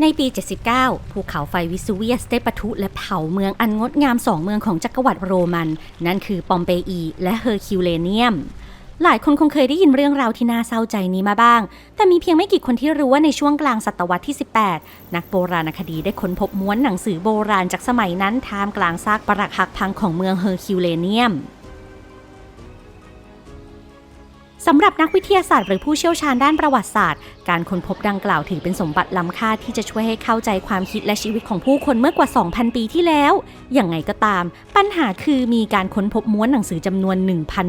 ในปี 79 ภูเขาไฟวิสูเวียสได้ปะทุและเผาเมืองอันงดงามสองเมืองของจักรวรรดิโรมัน นั่นคือปอมเปอีและเฮอร์คิวเลเนียม หลายคนคงเคยได้ยินเรื่องราวที่น่าเศร้าใจนี้มาบ้าง แต่มีเพียงไม่กี่คนที่รู้ว่าในช่วงกลางศตวรรษที่ 18 นักโบราณคดีได้ค้นพบม้วนหนังสือโบราณจากสมัยนั้นท่ามกลางซากปรักหักพังของเมืองเฮอร์คิวเลเนียม สำหรับนักวิทยาศาสตร์หรือผู้เชี่ยวชาญด้านประวัติศาสตร์ การค้นพบดังกล่าวถือเป็นสมบัติล้ำค่าที่จะช่วยให้เข้าใจความคิดและชีวิตของผู้คนเมื่อกว่า 2,000 ปีที่แล้ว อย่างไงก็ตาม ปัญหาคือมีการค้นพบม้วนหนังสือจำนวน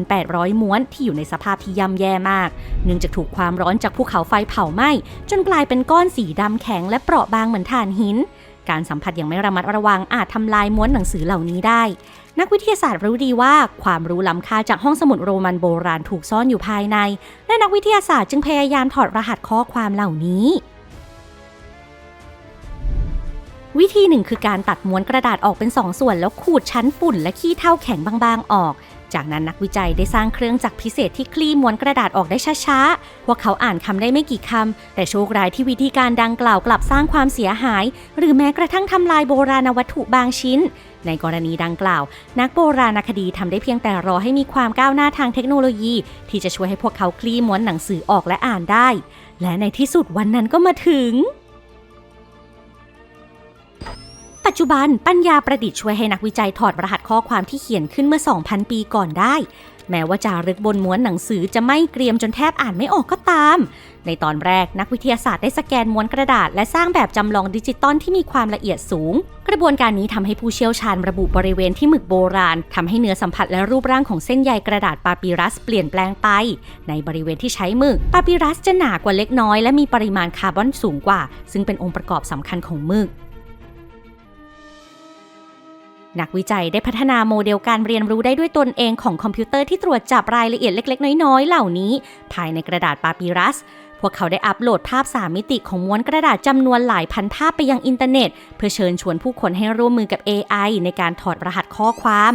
1,800 ม้วนที่อยู่ในสภาพที่ย่ำแย่มาก เนื่องจากถูกความร้อนจากภูเขาไฟเผาไหม้จนกลายเป็นก้อนสีดำแข็งและเปราะบางเหมือนถ่านหิน การสัมผัสอย่างไม่ระมัดระวังอาจทำลายม้วนหนังสือเหล่านี้ได้ นักวิทยาศาสตร์รู้ดีว่าความรู้ล้ำค่าจากห้องสมุดโรมันโบราณถูกซ่อนอยู่ภายใน และนักวิทยาศาสตร์จึงพยายามถอดรหัสข้อความเหล่านี้ วิธีหนึ่งคือการตัดม้วนกระดาษออกเป็นสองส่วนแล้วขูดชั้นฝุ่นและขี้เถ้าแข็งบางๆออก จากนั้นนักวิจัยได้สร้างเครื่องจักรพิเศษที่คลี่ม้วนกระดาษออกได้ช้าๆ พวกเขาอ่านคำได้ไม่กี่คำ แต่โชคร้ายที่วิธีการดังกล่าวกลับสร้างความเสียหาย หรือแม้กระทั่งทำลายโบราณวัตถุบางชิ้น ในกรณีดังกล่าว นักโบราณคดีทำได้เพียงแต่รอให้มีความก้าวหน้าทางเทคโนโลยี ที่จะช่วยให้พวกเขาคลี่ม้วนหนังสือออกและอ่านได้ และในที่สุดวันนั้นก็มาถึง จจุบันปัญญาประดิษฐ์ช่วยให้นักวิจัยถอดรหัสข้อความที่เขียนขึ้นเมื่อ 2,000 ปีก่อนได้ แม้ว่าจารึกบนม้วนหนังสือจะไม่เกรียมจนแทบอ่านไม่ออกก็ตาม ในตอนแรกนักวิทยาศาสตร์ได้สแกนม้วนกระดาษ และสร้างแบบจำลองดิจิตอลที่มีความละเอียดสูง กระบวนการนี้ทำให้ผู้เชี่ยวชาญระบุบริเวณที่หมึกโบราณทำให้เนื้อสัมผัสและรูปร่างของเส้นใยกระดาษปาปิรัสเปลี่ยนแปลงไป ในบริเวณที่ใช้หมึกปาปิรัสจะหนากว่าเล็กน้อย และมีปริมาณคาร์บอนสูงกว่า ซึ่งเป็นองค์ประกอบสำคัญของหมึก นักวิจัยได้พัฒนาโมเดลการเรียนรู้ได้ด้วยตนเองของคอมพิวเตอร์ที่ตรวจจับรายละเอียดเล็ก ๆ น้อย ๆ เหล่านี้ ภายในกระดาษปาปิรัส พวกเขาได้อัปโหลดภาพ 3 มิติของม้วนกระดาษจำนวนหลายพันภาพไปยังอินเทอร์เน็ต เพื่อเชิญชวนผู้คนให้ร่วมมือกับ AI ในการถอดรหัสข้อความ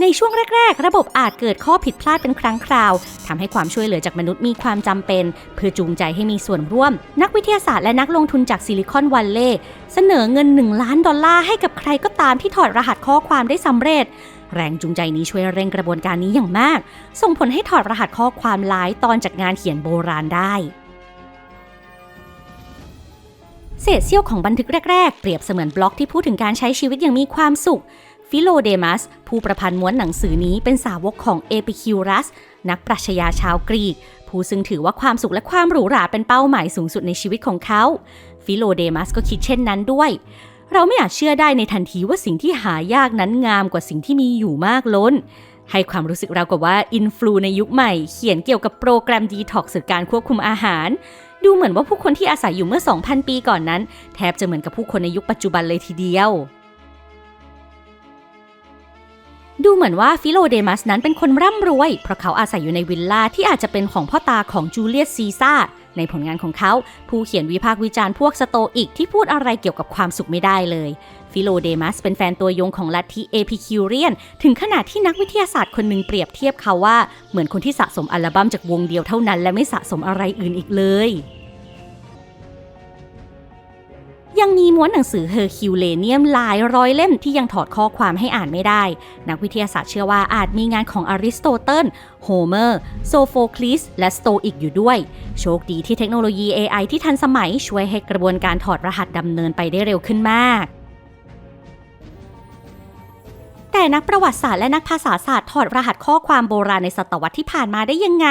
ในช่วงแรก ๆ ระบบอาจเกิดข้อผิดพลาดเป็นครั้งคราวทำให้ความช่วยเหลือจากมนุษย์มีความจำเป็น เพื่อจูงใจให้มีส่วนร่วม นักวิทยาศาสตร์และนักลงทุนจากซิลิคอนวัลเลย์เสนอเงิน 1 ล้านดอลลาร์ให้กับใครก็ตามที่ถอดรหัสข้อความได้สำเร็จ แรงจูงใจนี้ช่วยเร่งกระบวนการนี้อย่างมาก ส่งผลให้ถอดรหัสข้อความหลายตอนจากงานเขียนโบราณได้เศษเสี้ยวของบันทึกแรก ๆ เปรียบเสมือนบล็อกที่พูดถึงการใช้ชีวิตอย่างมีความสุข ฟิโลเดมัส ผู้ประพันธ์ม้วนหนังสือนี้เป็นสาวกของเอปิคิวรัส นักปรัชญาชาวกรีก ผู้ซึ่งถือว่าความสุขและความหรูหราเป็นเป้าหมายสูงสุดในชีวิตของเขา ฟิโลเดมัสก็คิดเช่นนั้นด้วย เราไม่อาจเชื่อได้ในทันทีว่าสิ่งที่หายากนั้นงามกว่าสิ่งที่มีอยู่มากล้น ให้ความรู้สึกเรากับว่าอินฟลูในยุคใหม่ เขียนเกี่ยวกับโปรแกรมดีท็อกซ์หรือการควบคุมอาหารดูเหมือนว่าผู้คนที่อาศัยอยู่เมื่อ 2,000 ปีก่อนนั้น แทบจะเหมือนกับผู้คนในยุคปัจจุบันเลยทีเดียว ดูเหมือนว่าฟิโลเดมัสนั้นเป็นคนร่ำรวย เพราะเขาอาศัยอยู่ในวิลล่าที่อาจจะเป็นของพ่อตาของจูเลียสซีซ่า ในผลงานของเขา ผู้เขียนวิพากษ์วิจารณ์พวกสโตอิกที่พูดอะไรเกี่ยวกับความสุขไม่ได้เลย ฟิโลเดมัสเป็นแฟนตัวยงของลัทธิเอพิคิวเรียน ถึงขนาดที่นักวิทยาศาสตร์คนหนึ่งเปรียบเทียบเขาว่า เหมือนคนที่สะสมอัลบั้มจากวงเดียวเท่านั้น และไม่สะสมอะไรอื่นอีกเลย ยังมีม้วนหนังสือเฮอร์คิวเลเนียมหลายร้อยเล่มที่ยังถอดข้อความให้อ่านไม่ได้ นักวิทยาศาสตร์เชื่อว่าอาจมีงานของอริสโตเติล โฮเมอร์ โซโฟคลิส และสโตอิกอยู่ด้วย โชคดีที่เทคโนโลยี AI ที่ทันสมัยช่วยให้กระบวนการถอดรหัสดำเนินไปได้เร็วขึ้นมากแต่นักประวัติศาสตร์และนักภาษาศาสตร์ถอดรหัสข้อความโบราณในศตวรรษที่ผ่านมาได้ยังไง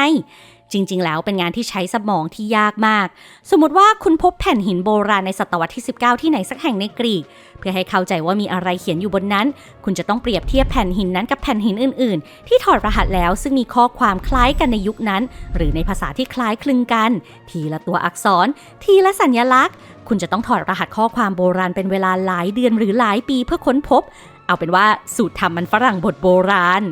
จริง ๆ แล้วเป็นงานที่ใช้สมองที่ยากมาก สมมติว่าคุณพบแผ่นหินโบราณในศตวรรษที่ 19 ที่ไหนสักแห่งในกรีก เพื่อให้เข้าใจว่ามีอะไรเขียนอยู่บนนั้น คุณจะต้องเปรียบเทียบแผ่นหินนั้นกับแผ่นหินอื่น ๆ ที่ถอดรหัสแล้วซึ่งมีข้อความคล้ายกันในยุคนั้น หรือในภาษาที่คล้ายคลึงกัน ทีละตัวอักษร ทีละสัญลักษณ์ คุณจะต้องถอดรหัสข้อความโบราณเป็นเวลาหลายเดือนหรือหลายปีเพื่อค้นพบ เอาเป็นว่าสูตรทำมันฝรั่งบทโบราณ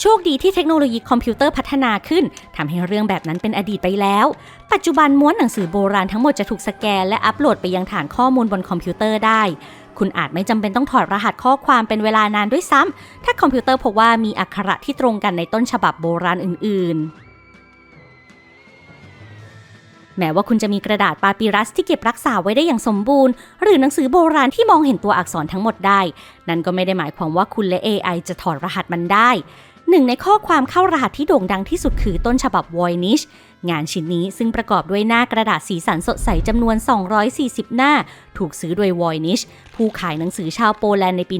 โชคดีที่เทคโนโลยีคอมพิวเตอร์พัฒนาขึ้นทำให้เรื่องแบบนั้นเป็นอดีตไปแล้ว ปัจจุบันม้วนหนังสือโบราณทั้งหมดจะถูกสแกนและอัปโหลดไปยังฐานข้อมูลบนคอมพิวเตอร์ได้ คุณอาจไม่จำเป็นต้องถอดรหัสข้อความเป็นเวลานานด้วยซ้ำถ้าคอมพิวเตอร์พบว่ามีอักขระที่ตรงกันในต้นฉบับโบราณอื่น ๆแม้ว่าคุณจะมีกระดาษปาปิรัสที่เก็บรักษาไว้ได้อย่างสมบูรณ์ หรือหนังสือโบราณที่มองเห็นตัวอักษรทั้งหมดได้ นั่นก็ไม่ได้หมายความว่าคุณและ AI จะถอดรหัสมันได้ หนึ่งในข้อความเข้ารหัสที่โด่งดังที่สุดคือต้นฉบับ Voynich งานชิ้นนี้ซึ่งประกอบด้วยหน้ากระดาษสีสันสดใสจำนวน 240 หน้า ถูกซื้อโดย Voynich ผู้ขายหนังสือชาวโปแลนด์ในปี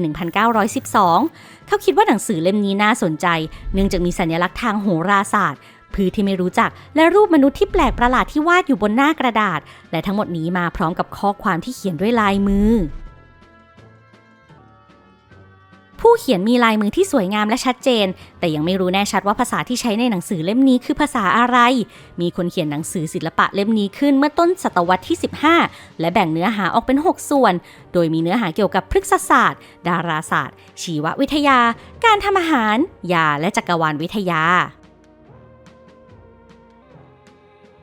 1912 เขาคิดว่าหนังสือเล่มนี้น่าสนใจ เนื่องจากมีสัญลักษณ์ทางโหราศาสตร์พืชที่ไม่รู้จักและรูปมนุษย์ที่แปลกประหลาดที่วาดอยู่บนหน้ากระดาษ และทั้งหมดนี้มาพร้อมกับข้อความที่เขียนด้วยลายมือ ผู้เขียนมีลายมือที่สวยงามและชัดเจน แต่ยังไม่รู้แน่ชัดว่าภาษาที่ใช้ในหนังสือเล่มนี้คือภาษาอะไร มีคนเขียนหนังสือศิลปะเล่มนี้ขึ้นเมื่อต้นศตวรรษที่ 15 และแบ่งเนื้อหาออกเป็น 6 ส่วน โดยมีเนื้อหาเกี่ยวกับพฤกษศาสตร์ ดาราศาสตร์ ชีววิทยา การทำอาหาร ยา และจักรวาลวิทยา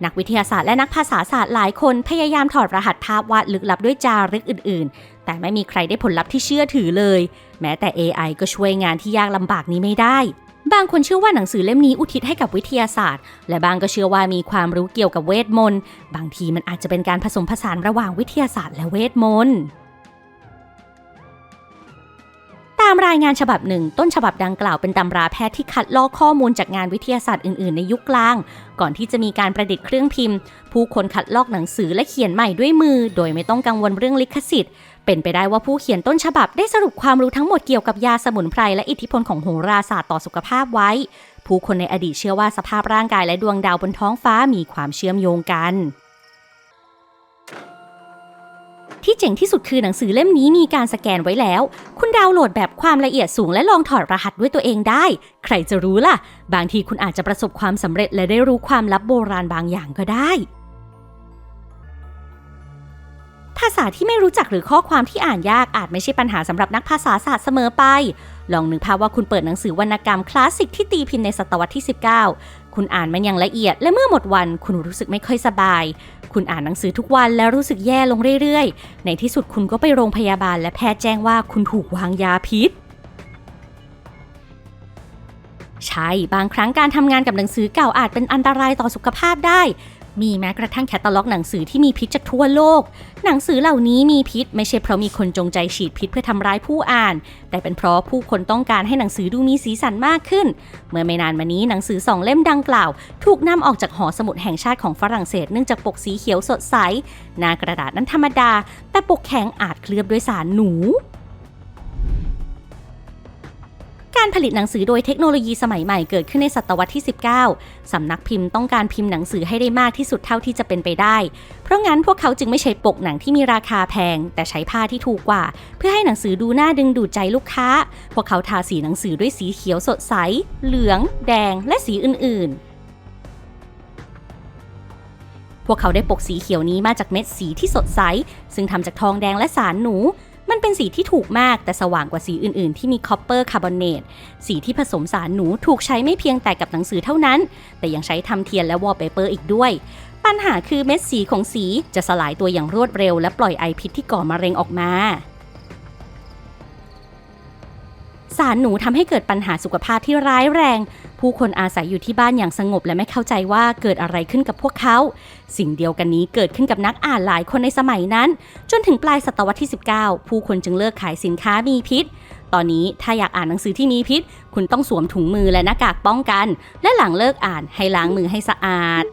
นักวิทยาศาสตร์และนักภาษาศาสตร์หลายคนพยายามถอดรหัสภาพวาดลึกลับด้วยจารึกอื่นๆ แต่ไม่มีใครได้ผลลัพธ์ที่เชื่อถือเลย แม้แต่ AI ก็ช่วยงานที่ยากลำบากนี้ไม่ได้ บางคนเชื่อว่าหนังสือเล่มนี้อุทิศให้กับวิทยาศาสตร์ และบางก็เชื่อว่ามีความรู้เกี่ยวกับเวทมนต์ บางทีมันอาจจะเป็นการผสมผสานระหว่างวิทยาศาสตร์และเวทมนต์ามรายงานฉบับหนึ่ง ต้นฉบับดังกล่าวเป็นตำราแพทย์ที่คัดลอกข้อมูลจากงานวิทยาศาสตร์อื่น ๆ ในยุคกลาง ก่อนที่จะมีการประดิษฐ์เครื่องพิมพ์ ผู้คนคัดลอกหนังสือและเขียนใหม่ด้วยมือ โดยไม่ต้องกังวลเรื่องลิขสิทธิ์ เป็นไปได้ว่าผู้เขียนต้นฉบับได้สรุปความรู้ทั้งหมดเกี่ยวกับยาสมุนไพรและอิทธิพลของโหราศาสตร์ต่อสุขภาพไว้ ผู้คนในอดีตเชื่อว่าสภาพร่างกายและดวงดาวบนท้องฟ้ามีความเชื่อมโยงกัน ที่เจ๋งที่สุดคือหนังสือเล่มนี้มีการสแกนไว้แล้ว คุณดาวน์โหลดแบบความละเอียดสูงและลองถอดรหัสด้วยตัวเองได้ ใครจะรู้ล่ะ บางทีคุณอาจจะประสบความสำเร็จและได้รู้ความลับโบราณบางอย่างก็ได้ ภาษาที่ไม่รู้จักหรือข้อความที่อ่านยากอาจไม่ใช่ปัญหาสำหรับนักภาษาศาสตร์เสมอไป ลองนึกภาพว่าคุณเปิดหนังสือวรรณกรรมคลาสสิกที่ตีพิมพ์ในศตวรรษที่ 19 คุณอ่านมันอย่างละเอียด และเมื่อหมดวันคุณรู้สึกไม่ค่อยสบาย คุณอ่านหนังสือทุกวันแล้วรู้สึกแย่ลงเรื่อยๆ ในที่สุดคุณก็ไปโรงพยาบาลและแพทย์แจ้งว่าคุณถูกวางยาพิษ ใช่ บางครั้งการทำงานกับหนังสือเก่าอาจเป็นอันตรายต่อสุขภาพได้ มีแม้กระทั่งแคตตาล็อกหนังสือที่มีพิษจากทั่วโลก หนังสือเหล่านี้มีพิษ ไม่ใช่เพราะมีคนจงใจฉีดพิษเพื่อทำร้ายผู้อ่าน แต่เป็นเพราะผู้คนต้องการให้หนังสือดูมีสีสันมากขึ้น เมื่อไม่นานมานี้หนังสือสองเล่มดังกล่าว ถูกนำออกจากหอสมุดแห่งชาติของฝรั่งเศสเนื่องจากปกสีเขียวสดใส หน้ากระดาษนั้นธรรมดา แต่ปกแข็งอาจเคลือบด้วยสารหนู การผลิตหนังสือโดยเทคโนโลยีสมัยใหม่เกิดขึ้นในศตวรรษที่ 19 สำนักพิมพ์ต้องการพิมพ์หนังสือให้ได้มากที่สุดเท่าที่จะเป็นไปได้ เพราะงั้นพวกเขาจึงไม่ใช้ปกหนังที่มีราคาแพง แต่ใช้ผ้าที่ถูกกว่า เพื่อให้หนังสือดูน่าดึงดูดใจลูกค้า พวกเขาทาสีหนังสือด้วยสีเขียวสดใส เหลือง แดง และสีอื่น ๆพวกเขาได้ปกสีเขียวนี้มาจากเม็ดสีที่สดใส ซึ่งทำจากทองแดงและสารหนู มันเป็นสีที่ถูกมากแต่สว่างกว่าสีอื่นๆ ที่มีคอปเปอร์คาร์บอเนตสีที่ผสมสารหนูถูกใช้ไม่เพียงแต่กับหนังสือเท่านั้น แต่ยังใช้ทำเทียนและวอลเปเปอร์อีกด้วย ปัญหาคือเม็ดสีของสีจะสลายตัวอย่างรวดเร็ว และปล่อยไอพิษที่ก่อมะเร็งออกมาสารหนูทำให้เกิดปัญหาสุขภาพที่ร้ายแรง ผู้คนอาศัยอยู่ที่บ้านอย่างสงบและไม่เข้าใจว่าเกิดอะไรขึ้นกับพวกเขา สิ่งเดียวกันนี้เกิดขึ้นกับนักอ่านหลายคนในสมัยนั้น จนถึงปลายศตวรรษที่ 19 ผู้คนจึงเลิกขายสินค้ามีพิษ ตอนนี้ถ้าอยากอ่านหนังสือที่มีพิษ คุณต้องสวมถุงมือและหน้ากากป้องกัน และหลังเลิกอ่านให้ล้างมือให้สะอาด